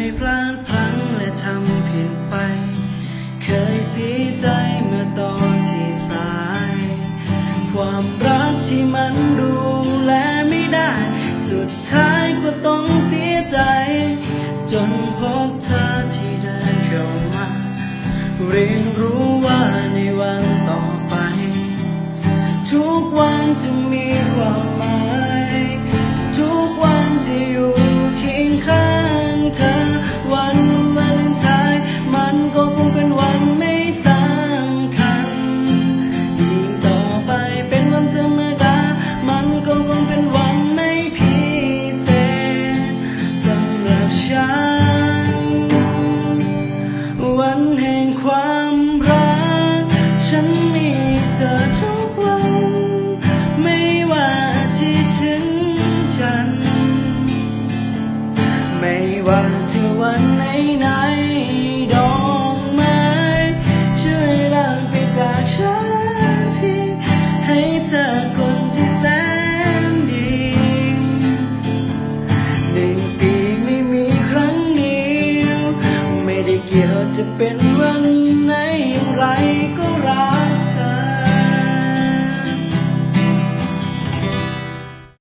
ยพลาดพลั้งและทำผิดไป เคยเสียใจเมื่อตอนที่สาย ความรักที่มันดูแลไม่ได้ สุดท้ายก็ต้องเสียใจ จนพบเธอที่เดินเข้ามา เรียนรู้ว่าในวันต่อไป ทุกวันจะมีความหมาย ว่าจะวันไหนไหนๆดอกไม้ช่วยลางไปจากฉันที่ให้เธอคนที่แสนดีหนึ่งปีไม่มีครั้งเดียว ไม่ได้เกี่ยวจะเป็นวันไหนอย่างไร